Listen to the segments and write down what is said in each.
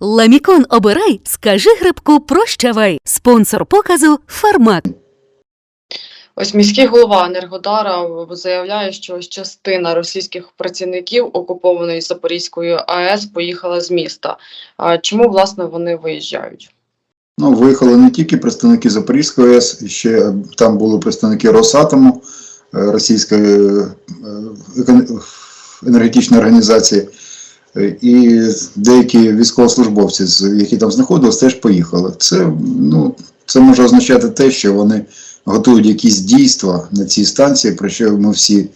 Ламікон обирай, скажи грибку прощавай. Спонсор показу Фармак. Ось міський голова Енергодара заявляє, що ось частина російських працівників окупованої Запорізької АЕС поїхала з міста. А чому власне вони виїжджають? Ну, виїхали не тільки представники Запорізької АЕС, ще там були представники Росатому, е, російської е, енергетичної організації, е, і деякі військовослужбовці, які там знаходились, теж поїхали. Це, ну, це може означати те, що вони готують якісь дійства на цій станції, про що ми всі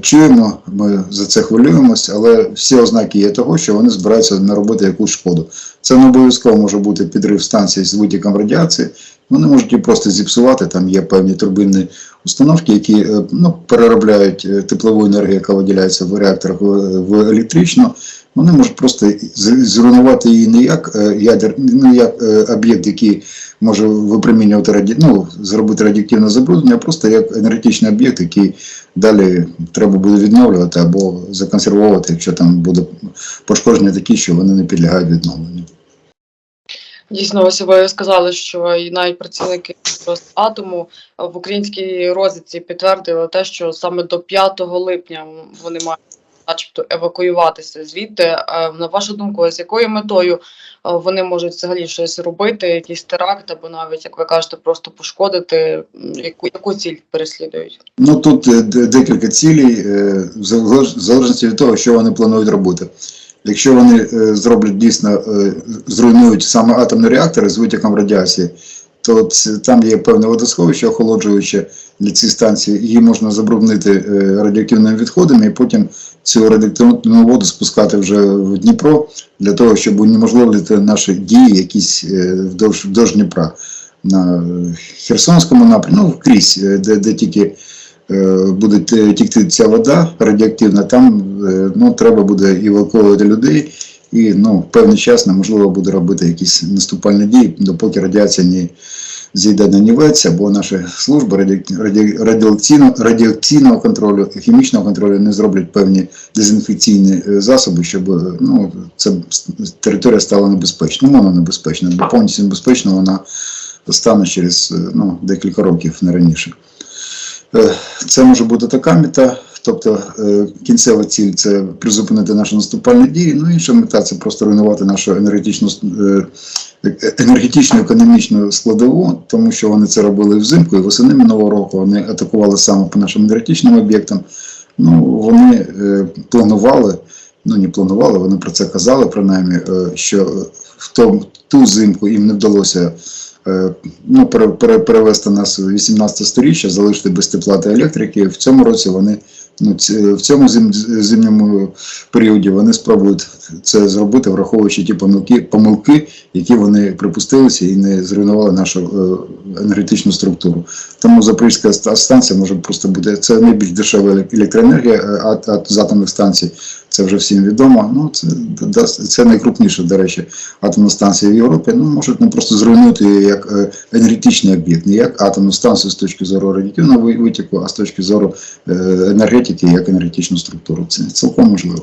чуємо, ми за це хвилюємося, але всі ознаки є того, що вони збираються наробити якусь шкоду. Це не обов'язково може бути підрив станції з витіком радіації. Вони можуть її просто зіпсувати. Там є певні турбинні установки, які е, ну, переробляють е, теплову енергію, яка виділяється в реакторах в, електричну. Вони можуть просто зруйнувати її не як е, ядер, ну, як е, об'єкт, який може випромінювати раді... ну, зробити радіоактивне забруднення, а просто як енергетичний об'єкт, який далі треба буде відновлювати або законсервовувати, якщо там буде пошкодження такі, що вони не підлягають відновленню. Дійсно, ось ви сказали, що і навіть працівники Росатому в українській розвідці підтвердили те, що саме до 5 липня вони мають начебто евакуюватися звідти. Е, На вашу думку, з якою метою е, вони можуть взагалі щось робити, якийсь теракт, або навіть, як ви кажете, просто пошкодити, яку, яку ціль переслідують? Ну тут е, декілька цілей, в залежності від того, що вони планують робити. Якщо вони зроблять дійсно, зруйнують саме атомні реактори з витіком радіації, то там є певне водосховище охолоджуюче для цієї станції, її можна забруднити е, радіоактивними відходами і потім цю радіоактивну воду спускати вже в Дніпро для того, щоб унеможливити наші дії якісь е, вдовж, вдовж Дніпра. На е, Херсонському напрямку, ну, крізь, е, де, де тільки е, буде тікти ця вода радіоактивна, там е, ну, треба буде евакуювати людей, і ну, певний час неможливо буде робити якісь наступальні дії, допоки радіація не зійде на нівець, або наші служби раді- раді- радіаційного, радіаційного контролю, хімічного контролю не зроблять певні дезінфекційні е, засоби, щоб е, ну, ця територія стала небезпечною. Ну, вона небезпечна, бо повністю небезпечна вона стане через е, ну, декілька років, не раніше. Це може бути така мета, тобто е, кінцева ціль це призупинити наші наступальні дії. Ну, інша мета це просто руйнувати нашу енергетичну е, е, енергетичну економічну складову, тому що вони це робили взимку, і восени минулого року. Вони атакували саме по нашим енергетичним об'єктам. Ну, вони планували, ну не планували, вони про це казали, принаймні, що в тому, ту зимку їм не вдалося ну, пере- пере- перевести нас у 18 сторіччя, залишити без тепла та електрики. В цьому році вони в цьому зим, зимньому періоді вони спробують це зробити, враховуючи ті помилки, помилки, які вони припустилися і не зруйнували нашу е, енергетичну структуру. Тому Запорізька станція може просто бути це найбільш дешева електроенергія е, а з атомних станцій. Це вже всім відомо. Ну це це найкрупніша, до речі, атомна станція в Європі. Ну можуть не просто зруйнути її як е, енергетичний об'єкт, не як атомну станцію з точки зору радіативного витіку, а з точки зору е, енергетики як енергетичну структуру. Це цілком можливо.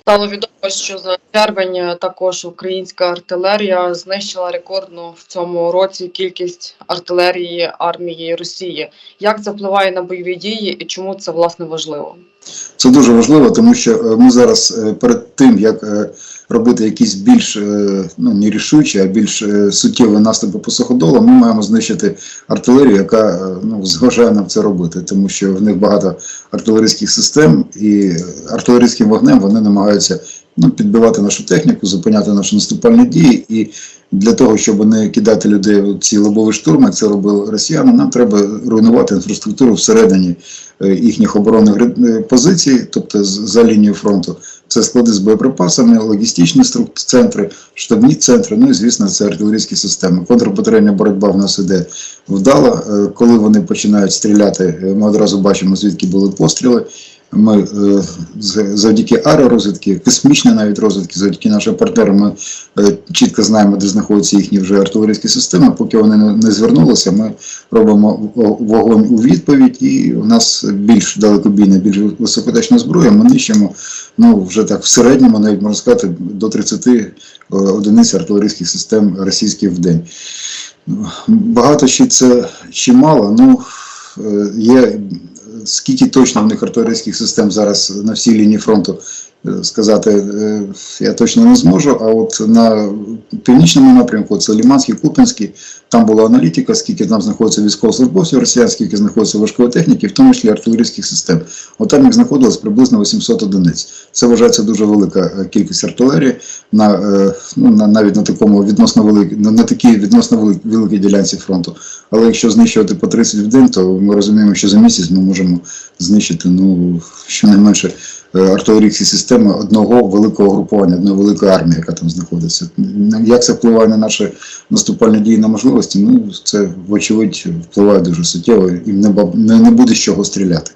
Стало відомо, що за червень е, також українська артилерія знищила рекордну в цьому році кількість артилерії армії Росії. Як це впливає на бойові дії і чому це власне важливо? Це дуже важливо, тому що е, ми зараз е, перед тим, як робити якісь більш ну, не рішучі, а більш суттєві наступи по суходолу, ми маємо знищити артилерію, яка ну, зважає нам це робити, тому що в них багато артилерійських систем, і артилерійським вогнем вони намагаються ну, підбивати нашу техніку, зупиняти наші наступальні дії. І для того, щоб не кидати людей у ці лобові штурми, як це робили росіяни, нам треба руйнувати інфраструктуру всередині е, їхніх оборонних е, позицій, тобто за лінією фронту. Це склади з боєприпасами, логістичні центри, штабні центри, ну і звісно, це артилерійські системи. Контрбатарейна боротьба в нас іде вдало. Е, Коли вони починають стріляти, ми одразу бачимо, звідки були постріли. Ми е, завдяки аеророзвідки, космічної навіть розвідки, завдяки нашим партнерам, ми е, чітко знаємо, де знаходяться їхні вже артилерійські системи. Поки вони не, звернулися, ми робимо вогонь у відповідь, і у нас більш далекобійна, більш високоточна зброя. Ми нищимо ну вже так в середньому, навіть можна сказати, до 30 е, одиниць артилерійських систем російських в день. Багато чи це чи мало. Ну є скільки точно в них артилерійських систем зараз на всій лінії фронту сказати е, я точно не зможу. А от на північному напрямку це Ліманський, Купінський, там була аналітика, скільки там знаходиться військовослужбовців росіян, скільки знаходиться важкої техніки, в тому числі артилерійських систем. От там їх знаходилось приблизно 800 одиниць. Це вважається дуже велика е, кількість артилерії на, е, ну, на навіть на такому відносно великій, на, на такій відносно велик- великій ділянці фронту. Але якщо знищувати по 30 в день, то ми розуміємо, що за місяць ми можемо знищити ну щонайменше артилерійські системи одного великого групування, одної великої армії, яка там знаходиться. Як це впливає на наші наступальні дії на можливості? Ну це вочевидь впливає дуже суттєво і не, не буде з чого стріляти.